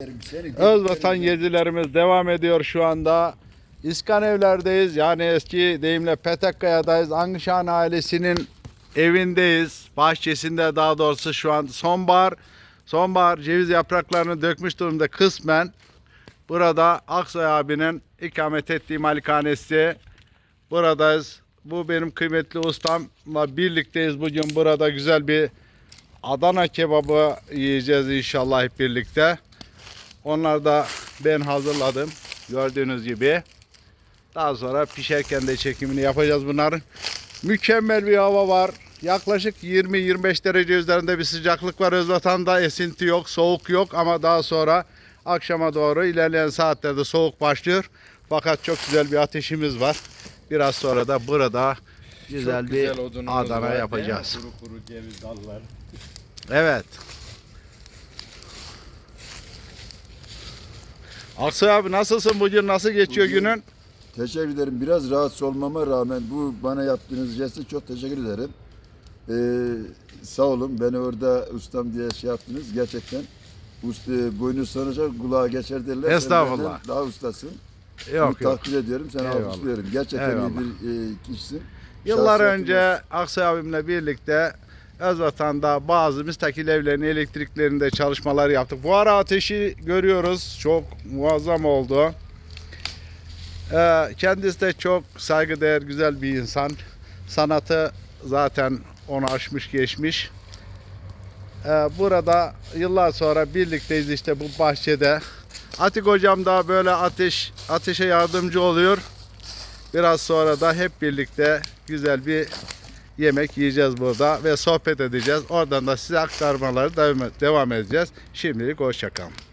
Seni Özvatan gezilerimiz devam ediyor şu anda. İskan evlerdeyiz. Yani eski deyimle Petekkaya'dayız. Angışan ailesinin evindeyiz. Bahçesinde daha doğrusu şu an sonbahar. Sonbahar ceviz yapraklarını dökmüş durumda kısmen. Burada Aksoy abinin ikamet ettiği malikanesi. Buradayız. Bu benim kıymetli ustamla birlikteyiz. Bugün burada güzel bir Adana kebabı yiyeceğiz inşallah hep birlikte. Onlar da ben hazırladım. Gördüğünüz gibi. Daha sonra pişerken de çekimini yapacağız bunların. Mükemmel bir hava var. Yaklaşık 20-25 derece üzerinde bir sıcaklık var Özvatan'da. Esinti yok, soğuk yok ama daha sonra akşama doğru ilerleyen saatlerde soğuk başlıyor. Fakat çok güzel bir ateşimiz var. Biraz sonra da burada güzel Çok bir güzel var, Adana yapacağız. Kuru kuru ceviz dallar. Evet. Aksoy abi nasılsın bugün? Nasıl geçiyor Bugün- günün? Teşekkür ederim. Biraz rahatsız olmama rağmen bu bana yaptığınız jeste çok teşekkür ederim. Ee, sağ olun beni orada ustam diye şey yaptınız. Gerçekten usta, boynu soracak kulağa geçer derler. Estağfurullah. Daha ustasın. Bunu Yok yok. takdir ediyorum. Seni Eyvallah. alkışlıyorum. Gerçekten Eyvallah. iyi bir e, kişisin. Yıllar önce. Aksoy abimle birlikte Özvatan'da bazı müstakil evlerin elektriklerinde çalışmalar yaptık. Bu ara ateşi görüyoruz. Çok muazzam oldu. Ee, kendisi de çok saygıdeğer, güzel bir insan. Sanatı zaten onu aşmış geçmiş. Ee, burada yıllar sonra birlikteyiz işte bu bahçede. Atik hocam da böyle ateş ateşe yardımcı oluyor. Biraz sonra da hep birlikte güzel bir yemek yiyeceğiz burada ve sohbet edeceğiz. Oradan da size aktarmaları devam- edeceğiz. Şimdilik hoşçakalın.